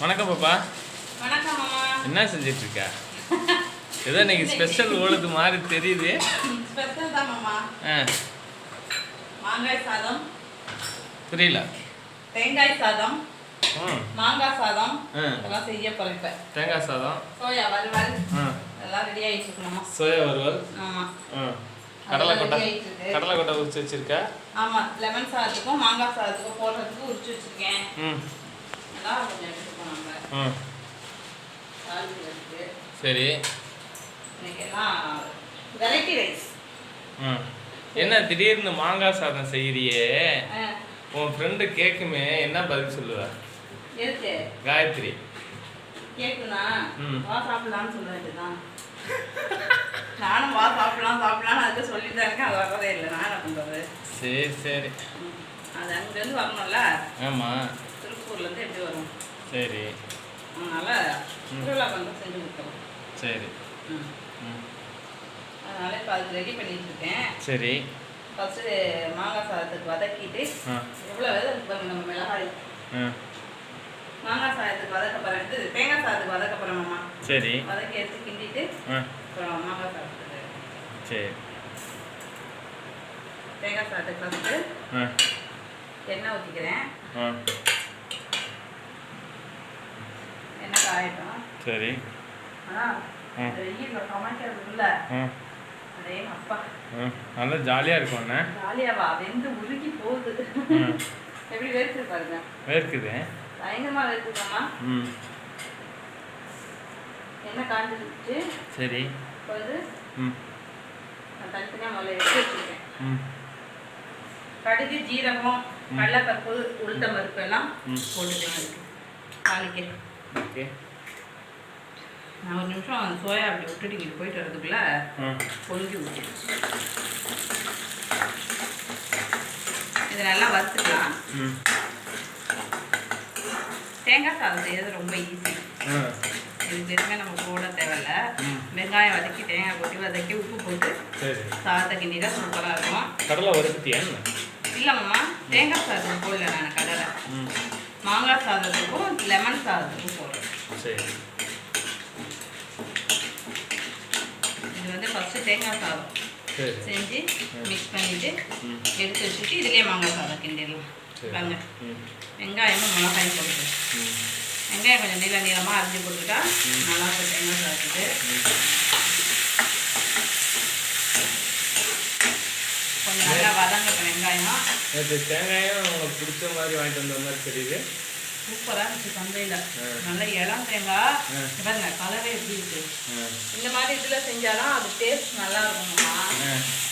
வணக்கம் பாப்பா. வணக்கம் மாமா. என்ன செஞ்சிட்டு இருக்க ஏதோ இன்னைக்கு ஸ்பெஷல் ஓடுது மாதிரி தெரியுது. ஸ்பெஷல் தான் மாமா. மாங்காய் சாதம். புரியல. தேங்காய் சாதம். மாங்காய் சாதம். ஆ. இதெல்லாம் செய்ய போறேன் இப்ப. தேங்காய் சாதம். சோயா வறுவல். எல்லாம் ரெடி ஆயிட்டு இருக்கு மாமா. சோயா வறுவல். ஆமா. கடலை கொட்டை. கடலை கொட்டை உரிச்சு வச்சிருக்க? ஆமா. லெமன் சாதத்துக்கும் மாங்காய் சாதத்துக்கும் போடுறதுக்கு உரிச்சு வச்சிருக்கேன். ம். எல்லாம் சரி. Variety rice. என்ன திடீர்னு மாங்காய் சாதம் செய்யறியே? உன் ஃப்ரெண்டு கேட்குமே என்ன பதில் சொல்லுவ? காயத்ரி. ம். வா சாப்பிடலாம்னு சொல்ல வேண்டியதுதான். நானும் வா சாப்பிடலாம் சாப்பிடலாம்னு அதுக்கு சொல்லிட்டு இருக்கேன். அது வரதே இல்லை. நான் என்ன பண்றது? சரி சரி. அது அங்கேருந்து வரணும்ல? ஆமாம் திருப்பூர்லேருந்து எப்படி வரும்? சரி. அதனால. திருவிழா வந்து செஞ்சு கொடுத்தோம். சரி. ம். அதனால இப்போ அதுக்கு ரெடி பண்ணிட்டு இருக்கேன். சரி. ஃபஸ்ட்டு மாங்காய் சாதத்துக்கு வதக்கிட்டு எவ்வளோ பாருங்க நம்ம மிளகாய். மாங்காய் சாதத்துக்கு வதக்க போகிறேன் இது தேங்காய் சாதத்துக்கு வதக்க போகிறேன் மாமா. சரி. வதக்கி எடுத்து கிண்டிட்டு அப்புறம் மாங்காய் சாதத்துக்கு. சரி. தேங்காய் சாதத்துக்கு ஃபஸ்ட்டு எண்ணெய் ஊற்றிக்கிறேன் சரி. நல்லா ஜாலியாக இருக்கும் அண்ணே ஜாலியாவா? வெந்து உருகி போகுது. எப்படி வேர்க்குது பாருங்க. வேர்க்குது? பயங்கரமாக வேர்க்குதாம்மா. ம். எண்ணெய் காஞ்சிருச்சு. சரி. இப்போ வந்து ம். நான் தனித்தனியாக முதல்ல எடுத்து வச்சுருக்கேன். ம். கடுகு ஜீரகம். கடலைப்பருப்பு உளுத்தம் பருப்பு எல்லாம். போட்டுக்கலாம். தாளிக்க ஓகே. நான் ஒரு நிமிஷம் அந்த சோயா அப்படி விட்டுட்டு இங்கிட்டு போயிட்டு வரதுக்குள்ள பொங்கி ஊற்றி இது நல்லா வறுத்துக்கலாம். ம். தேங்காய் சாதம் செய்யறது ரொம்ப ஈஸி இதுக்கு எதுவுமே நம்ம போட தேவையில்ல. வெங்காயம் வதக்கி தேங்காய் கொட்டி வதக்கி உப்பு போட்டு சாதத்தை கிண்டினா சூப்பராக இருக்கும். கடலை என்ன? இல்லைம்மா தேங்காய் சாதத்துக்கு போடல நான் கடலை. மாங்காய் சாதத்துக்கும் லெமன் சாதத்துக்கும் போடுறேன் சரி. இது வந்து ஃபஸ்ட்டு தேங்காய் சாதம். செஞ்சு மிக்ஸ் பண்ணிவிட்டு ம். எடுத்து வச்சுட்டு இதுலேயே மாங்காய் சாதம் கிண்டிடலாம். ம். வெங்காயமும் மிளகாயும் போட்டு வெங்காயம் கொஞ்சம் நீள நீளமாக அரிஞ்சு போட்டுட்டா நல்லா இருக்கும் தேங்காய் சாதத்துக்கு. கொஞ்சம் நல்லா வதங்கட்டும் வெங்காயம். தேங்காயும் உங்களுக்கு பிடிச்ச மாதிரி வாங்கிட்டு வந்த மாதிரி தெரியுது. சூப்பராக இருந்துச்சு சந்தையில். நல்ல இளம் தேங்காய் பாருங்க கலரே எப்படி இருக்கு. இந்த மாதிரி இதில் செஞ்சாலும் அது டேஸ்ட் நல்லா இருக்கும்மா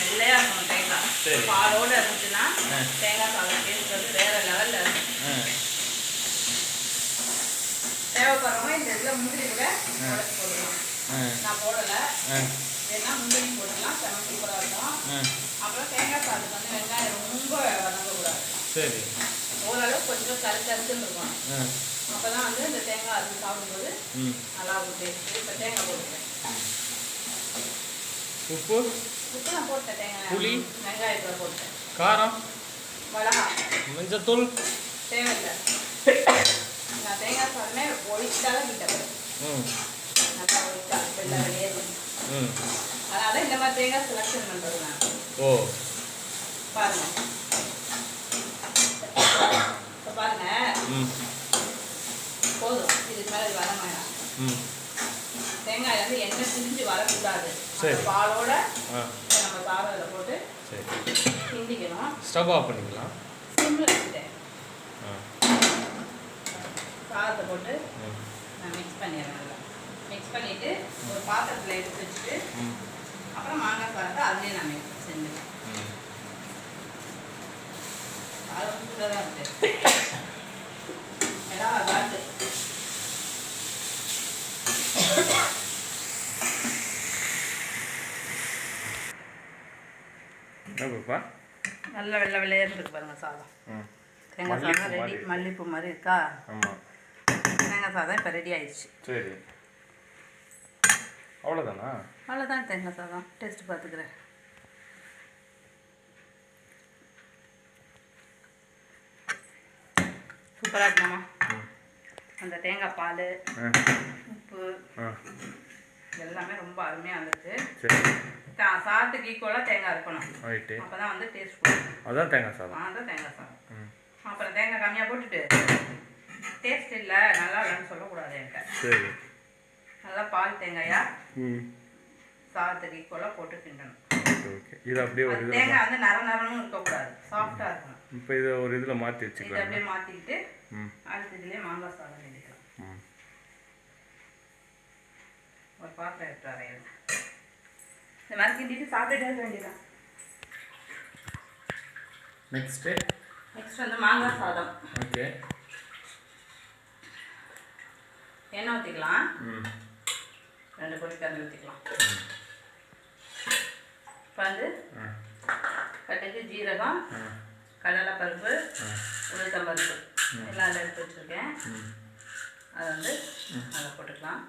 வெள்ளையா இருக்கும் தேங்காய். பாலோட இருந்துச்சுன்னா. தேங்காய் சாதம் டேஸ்ட் வந்து வேற லெவலில் இருக்கும். தேவைப்படுறவங்க இந்த இதில் முந்திரி கூட உடைச்சு போடலாம் நான் போடலை. வேணா முந்திரி போடலாம் செம சூப்பராக இருக்கும். அப்புறம் தேங்காய் சாதத்துக்கு வந்து வெங்காயம் ரொம்ப வதங்கக்கூடாது. சரி. ஓரளவு கொஞ்சம் கரு கருத்துன்னு இருக்கும். ஆ. அப்போ தான் வந்து இந்த தேங்காய் அரிசி சாப்பிடும்போது நல்லா இருக்கும் இப்போ தேங்காய் போட்டுக்கிறேன். உப்பு? உப்பு நான் போட்டேன். தேங்காய் புளி? வெங்காயத்தில் போட்டேன். காரம்? மிளகா. மஞ்சத்தூள்? தேவையில்லை. நான் தேங்காய் சாதமே ஒழிச்சால கிட்டேன் ம். நல்லா ஒழிச்சா வெள்ளை வெளியே ம். அதனால இந்த மாதிரி தேங்காய் செலெக்ஷன் பண்ணுறது நான் ஓ. பாருங்க இப்போ பாருங்க ம் போதும் இதுக்கு மேலே இது வர வேணாம் ம் தேங்காய் வந்து எண்ணெய் பிரிஞ்சு வரக்கூடாது. பாலோட நம்ம சாதம் இதில் போட்டு கிண்டிக்கணும் ஸ்டவ் ஆஃப் பண்ணிக்கலாம். சிம்மில் வச்சுட்டேன். சாதத்தை போட்டு நான் மிக்ஸ் பண்ணிடுறேன் மிக்ஸ் பண்ணிவிட்டு ஒரு பாத்திரத்தில் எடுத்து வச்சுட்டு அப்புறம் மாங்காய் சாதத்தை அதுலேயே நான் மிக்ஸ் செஞ்சுருவேன் சூடாக தான் இருக்குது எல்லாம் காட்டு என்ன பாப்பா நல்ல வெள்ளை வெள்ளையாக இருக்கு பாருங்க சாதம். தேங்காய் சாதம் ரெடி. மல்லிப்பூ மாதிரி இருக்கா? ஆமாம் தேங்காய் சாதம் இப்போ ரெடி ஆயிடுச்சு. சரி. அவ்வளோதானா அவ்வளோதான் தேங்காய் சாதம். டேஸ்ட் பார்த்துக்கிறேன் சூப்பராக இருக்குமாம்மா அந்த தேங்காய் பால் உப்பு எல்லாமே ரொம்ப அருமையாக இருந்துச்சு சாதத்துக்கு ஈக்குவலாக தேங்காய் இருக்கணும். ரைட்டு அப்போ தான் வந்து டேஸ்ட் கொடுக்கும். அதான் தேங்காய் சாதம். அதான் தேங்காய் சாதம். அப்புறம் தேங்காய் கம்மியாக போட்டுட்டு டேஸ்ட் இல்லை நல்லா இல்லைன்னு சொல்லக்கூடாது என்கிட்ட. சரி. நல்லா பால் தேங்காயா? சாதத்துக்கு ஈக்குவலாக போட்டு கிண்டணும். ஓகே இது அப்படியே ஒரு தேங்காய் வந்து நர நரன்னு இருக்கக்கூடாது. சாஃப்டாக இருக்கணும். இப்போ இதை ஒரு இதில் மாற்றி இதை வச்சுக்கலாம் அப்படியே மாற்றிக்கிட்டு அடுத்த இதுலேயே மாங்காய் சாதம் கிண்டிக்கலாம் ம். ஒரு பாத்திரம் எடுத்து இந்த மாதிரி கிண்டிட்டு சாப்பிட்டுட்டே இருக்க வேண்டியதான் நெக்ஸ்ட்டு நெக்ஸ்ட் வந்து மாங்காய் சாதம். ஓகே எண்ணெய் ஊற்றிக்கலாம் ரெண்டு கொடி கறி ஊற்றிக்கலாம் இப்போ வந்து கட்டுக்கு ஜீரகம் ஆ கடலை பருப்பு ஆ உளுத்தம் பருப்பு எல்லாம் அதில் எடுத்து வச்சுருக்கேன். அதை வந்து அதில் போட்டுக்கலாம்.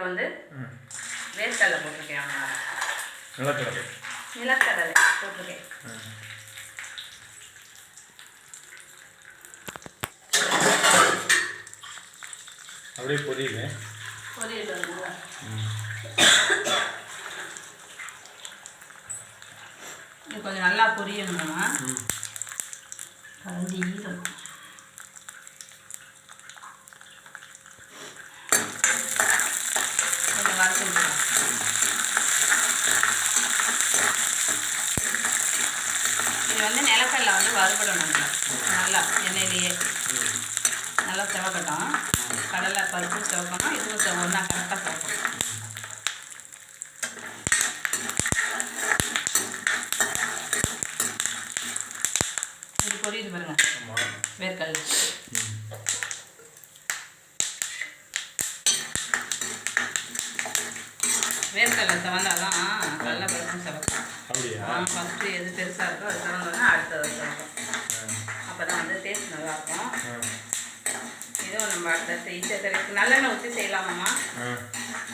இதில் வந்து வேர்க்கடலை போட்டிருக்கேன் கிடக்கு நிலக்கடலை. போட்டிருக்கேன். அப்படியே பொரியல் வந்து. இது கொஞ்சம் நல்லா பொரியணுமா? கரண்டி ஈரம் கொஞ்சம் வறுத்து விட்டுக்கலாம். இது வந்து நிலக்கடலை வந்து வறுபடணும் நல்லா எண்ணெயிலேயே நல்லா செவக்கட்டும் கடலை பருப்பு செவக்கணும் இதுவும் ஒன்றா கரெக்டாக செவக்கணும் இது பொரியுது பாருங்க ஆமாம் வேர்க்கடலை ம் வேர்க்கடலை செவந்தாதான் கடலை பருப்பும் செவக்கும் அப்படியா ஃபஸ்ட்டு எது பெருசாக இருக்கோ அது செவந்தோன்னா அடுத்தது செவக்கும் அப்போ தான் வந்து டேஸ்ட் நல்லாயிருக்கும் ஆ இதுவும் நம்ம அடுத்த ஈஸியாக நல்லெண்ணெய் ஊற்றி செய்யலாமாம்மா?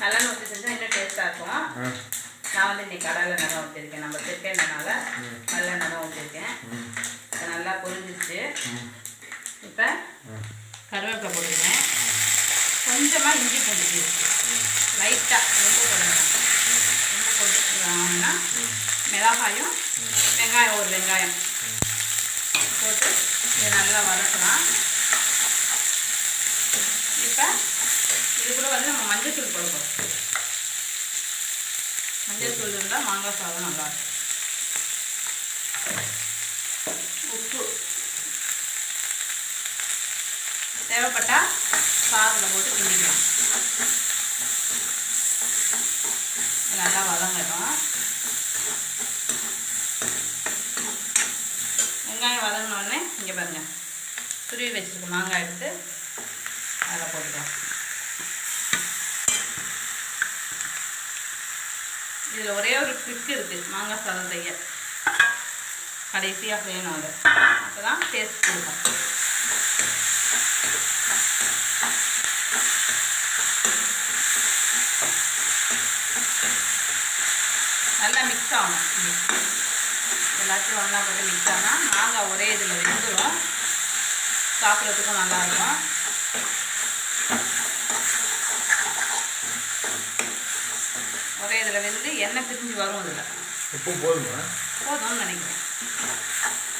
நல்லெண்ணெய் ஊற்றி செஞ்சால் இன்னும் டேஸ்ட்டாக இருக்கும். நான் வந்து இன்னைக்கு கடலை தான் ஊற்றிருக்கேன் நம்ம திருக்கெண்ணனால. நல்லெண்ணெய் தான் ஊற்றிருக்கேன் நல்லா பொரிஞ்சிச்சு இப்போ கருவேப்பிலை போட்டுருக்கேன் கொஞ்சமாக இஞ்சி பூண்டு லைட்டாக ரொம்ப போடணும். ரொம்ப போட்டுக்கிட்டோம்னா மிளகாயும் வெங்காயம் ஒரு வெங்காயம் போட்டு இதை நல்லா வதக்கலாம். இப்போ இது கூட வந்து நம்ம மஞ்சள் தூள் போட போகிறோம் மஞ்சள் தூள் இருந்தால் மாங்காய் சாதம் நல்லாயிருக்கும் உப்பு. தேவைப்பட்டா சாதத்தில் போட்டு கிண்டிக்கலாம். நல்லா வதங்கட்டும். வெங்காயம் வதங்கினோடனே இங்கே பாருங்க. துருவி வச்சிருக்க மாங்காய் எடுத்து அதில் போட்டுக்கலாம் இதில் ஒரே ஒரு ட்ரிக் இருக்குது மாங்காய் சாதம் செய்ய கடைசியாக செய்யணும் அதை. அப்போ தான் டேஸ்ட் கொடுக்கும். நல்லா மிக்ஸ் ஆகணும். எல்லாத்தையும் ஒன்றா போட்டு மிக்ஸ் ஆனால் மாங்காய் ஒரே இதில் வெந்துடும் சாப்பிட்றதுக்கும் நல்லாயிருக்கும் ஒரே இதில் வெந்து எண்ணெய் பிரிஞ்சு வரும் இதில் உப்பு போதுமா? போதும்னு நினைக்கிறேன்.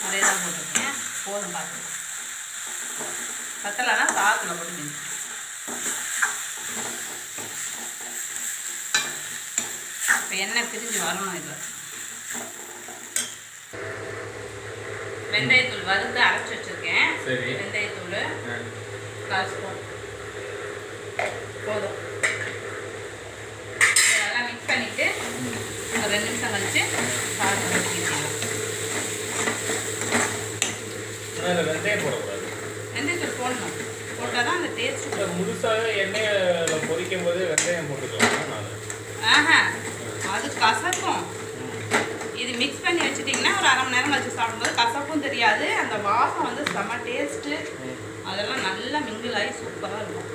ஒரே தான் போட்டிருக்கேன். போதும் பார்த்து பத்தலைன்னா சாதத்தில் போட்டு மிஞ்சி. இப்போ எண்ணெய் பிரிஞ்சு வரணும் இதில். வெந்தயத்தூள் வறுத்து அரைச்சி வச்சுருக்கேன். சரி. வெந்தயத்தூள் கால் ஸ்பூன். முழுசாகவே எண்ணெயில் பொரிக்கும் போது வெங்காயம் போட்டுக்கலாம். ஆஹா அது கசக்கும் இது மிக்ஸ் பண்ணி வச்சுட்டிங்கன்னா ஒரு அரை மணி நேரம் கழிச்சு சாப்பிடும்போது கசப்பும் தெரியாது. அந்த வாசம் வந்து செம டேஸ்ட்டு அதெல்லாம் நல்லா மிங்கிள் ஆகி சூப்பராக இருக்கும்.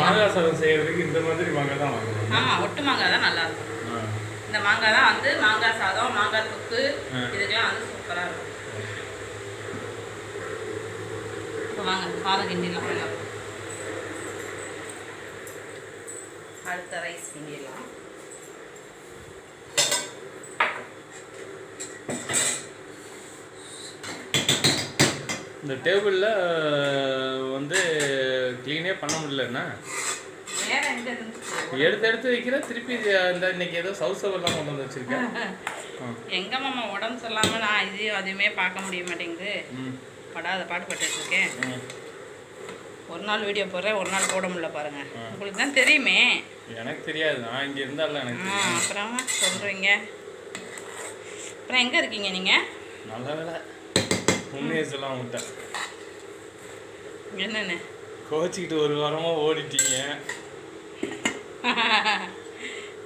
மாங்காய் சாதம் செய்யறதுக்கு இந்த மாதிரி மாங்காய் தான் வாங்கணும். ஆமாம் ஒட்டு மாங்காய் தான் நல்லா இருக்கும். இந்த மாங்காய் தான் வந்து மாங்காய் சாதம் மாங்காய் தொக்கு இதுக்கெல்லாம் வந்து சூப்பராக இருக்கும். வாங்க சாதம் கிண்டிடலாம். அடுத்த ரைஸ் கிண்டிடலாம். இந்த டேபிளில் வந்து க்ளீனே பண்ண இருந்துச்சு எடுத்து எடுத்து வைக்கிற திருப்பி இது இந்த இன்னைக்கு ஏதோ சவுஸ் எல்லாம் கொண்டு வந்து வச்சிருக்கேன். எங்க மாமா உடம்பு சொல்லாம நான் இதையும் அதையுமே பார்க்க முடிய மாட்டேங்குது. படாத பாடுபட்டு இருக்கேன். ஒரு நாள் வீடியோ போடுறேன் ஒரு நாள் போட முடியல பாருங்க. உங்களுக்கு தான் தெரியுமே. எனக்கு தெரியாது நான் இங்கே இருந்தால எனக்கு அப்புறம் சொல்றீங்க. அப்புறம் எங்க இருக்கீங்க நீங்க? நல்ல வேலை உண்மையை சொல்ல விட்டேன். என்னன்னு? கோச்சிக்கிட்டு ஒரு வாரமாக ஓடிட்டீங்க.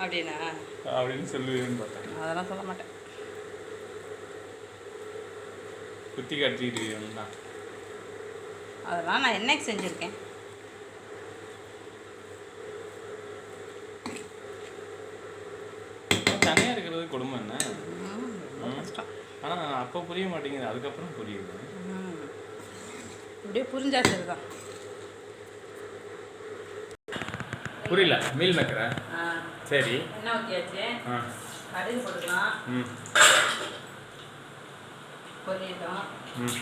அப்படின்னா? அப்படின்னு சொல்லுவேன்னு பார்த்தேன். அதெல்லாம் சொல்ல மாட்டேன். குத்தி காட்டிக்கிட்டு தான் அதெல்லாம் நான் என்னைக்கு செஞ்சுருக்கேன்? தனியாக இருக்கிறது கொடுமை என்ன? கஷ்டம். ஆனால் அப்போ புரிய மாட்டேங்குது. அதுக்கப்புறம் புரியுது. இப்படியே புரிஞ்சா சரிதான் புரியல. மீல் மேக்கரா சரி. என்ன ஊற்றியாச்சு ஆ. கடுகு போட்டுக்கலாம். ம். பொரியட்டும் ம்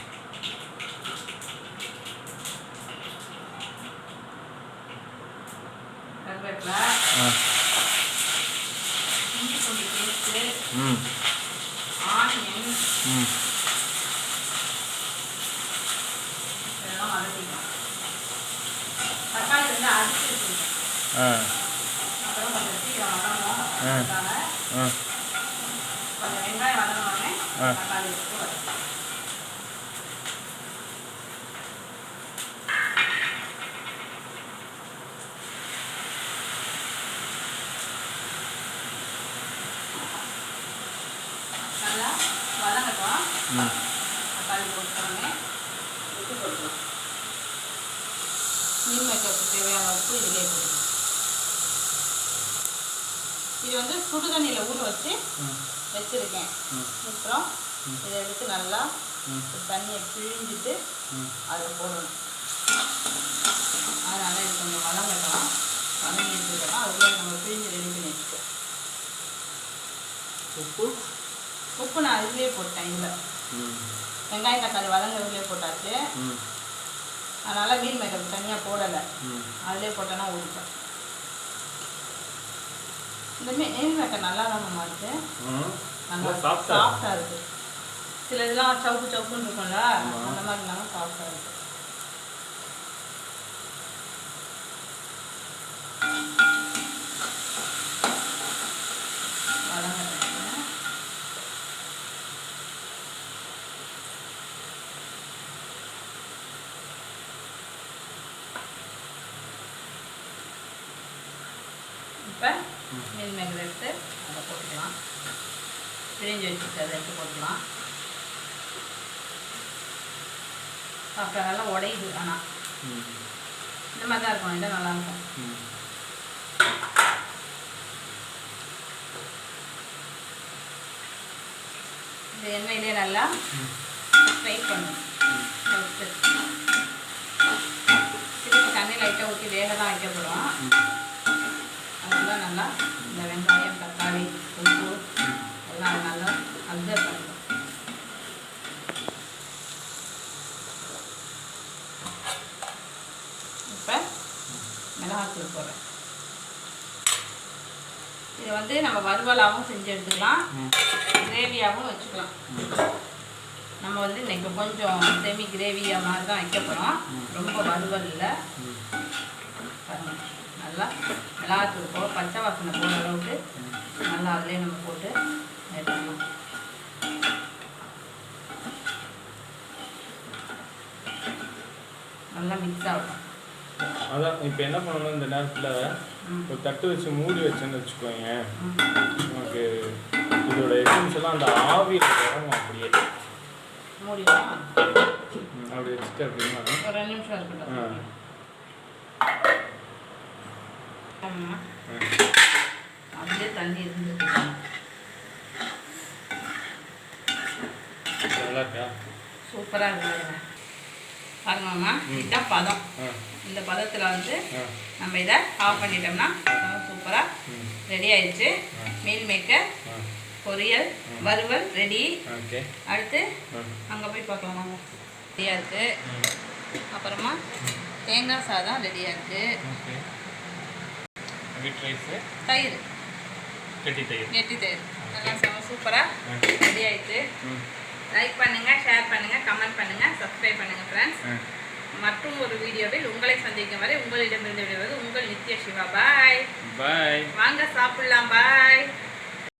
கருவேப்பிலை ஆ இஞ்சி பூண்டு பேஸ்ட்டு ம் ஆனியன் ம் இதெல்லாம் வதக்கிக்கலாம் தக்காளி வந்து அரைச்சி வச்சுருக்கேன் ஆ அப்புறம் கொஞ்சம் சீக்கிரம் வதங்கணும் ஆ. அதுக்காக ஆ கொஞ்சம் வெங்காயம் வதங்கினோடனே ஆ. தக்காளி வச்சு வதக்கணும் நல்லா வதங்கட்டும் ம் தக்காளி போட்டோடனே உப்பு போட்டுக்கலாம் மீன் மேக்கப்புக்கு தேவையான உப்பு இதிலே போடணும் இது வந்து சுடு தண்ணியில் ஊற வச்சு வச்சுருக்கேன். அப்புறம் இதை எடுத்து நல்லா தண்ணியை பிழிஞ்சிட்டு ம். அதில் போடணும். அதனால இது கொஞ்சம் வதங்கட்டும். வதங்கி எடுத்துக்கலாம் அதுக்குள்ளே நம்ம பிழிஞ்சு ரெடி பண்ணி வச்சுக்கோ உப்பு? உப்பு நான் இதுலேயே போட்டேன் இதில். ம் வெங்காயம் தக்காளி வதங்கிறதுலேயே போட்டாச்சு. ம். அதனால் மீன் மேக்கப் தனியாக போடலை. அதிலே போட்டேன்னா ஊறிட்டேன் இந்த மீன் மேக்கப் நல்லா தான் மாமா இருக்கு? ம். நல்லா சாஃப்டா சாஃப்டாக இருக்கு. சில இதெல்லாம் சவுப்பு சவுப்புன்னு இருக்கும்ல. அந்த மாதிரி இல்லாமல் சாஃப்டாக இருக்கு வதங்கட்டும். இப்போ மீன் மேக்கர் எடுத்து அதை போட்டுக்கலாம். பிழிஞ்சு வச்சுட்டு அதை எடுத்து போட்டுக்கலாம். சாப்பிட்டா நல்லா உடையுது ஆனால் இந்த மாதிரி தான் இருக்கும் இதான் நல்லா இருக்கும். இந்த எண்ணெயிலே நல்லா ஃப்ரை பண்ணணும். தண்ணி லைட்டாக ஊற்றி வேக தான் வைக்க போகிறோம் நல்லா இந்த வெங்காயம் தக்காளி உப்பு எல்லாம் நல்லா அப்சர்வ் பண்ணணும் இப்போ மிளகாத்தூள் போடுறேன். இது வந்து நம்ம வறுவலாகவும் செஞ்சு எடுத்துக்கலாம். கிரேவியாகவும் வச்சுக்கலாம். நம்ம வந்து இன்னைக்கு கொஞ்சம் செமி கிரேவியாக மாதிரி தான் வைக்க போகிறோம் ரொம்ப வறுவல் இல்லை. நல்லா மிளகாத்தூள் போ பச்சை வாசனை போகிற அளவுக்கு நல்லா அதிலே நம்ம போட்டு எடுத்துக்கலாம் நல்லா மிக்ஸ் ஆகட்டும் அதான் இப்போ என்ன பண்ணணும் இந்த நேரத்தில். ஒரு தட்டு வச்சு மூடி வச்சேன்னு வச்சுக்கோங்க. நமக்கு இதோட எசன்ஸ் எல்லாம் அந்த ஆவியில் இறங்கும் அப்படியே. மூடிடலாம் அப்படி வச்சுட்டு அப்படின்னா ஒரு ரெண்டு நிமிஷம் இருக்கட்டும். ஆ. அப்படியே தண்ணி இருக்கா. சூப்பராக இருக்குது பாருங்கம்மா இதுதான் பதம். இந்த பதத்தில் வந்து நம்ம இதை ஆஃப் பண்ணிட்டோம்னா சூப்பராக ரெடி ஆயிடுச்சு. மீல் மேக்கர் பொரியல் வறுவல் ரெடி அடுத்து அங்கே போய் பார்க்கலாம் ரெடியாக இருக்குது அப்புறமா தேங்காய் சாதம் ரெடியாக இருக்குது வீட் ரைஸு தயிர். கட்டி தயிர். நெட்டி தயிர். நல்லா செம சூப்பராக ரெடி ஆயிடுச்சு லைக் பண்ணுங்கள் ஷேர் பண்ணுங்கள் கமெண்ட் பண்ணுங்கள் சப்ஸ்கிரைப் பண்ணுங்கள் ஃப்ரெண்ட்ஸ் மற்றும் ஒரு வீடியோவில் உங்களை சந்திக்கும் வரை உங்களிடமிருந்து விடுவது உங்கள் நித்ய சிவா. பாய் பாய் வாங்க சாப்பிடலாம். பாய்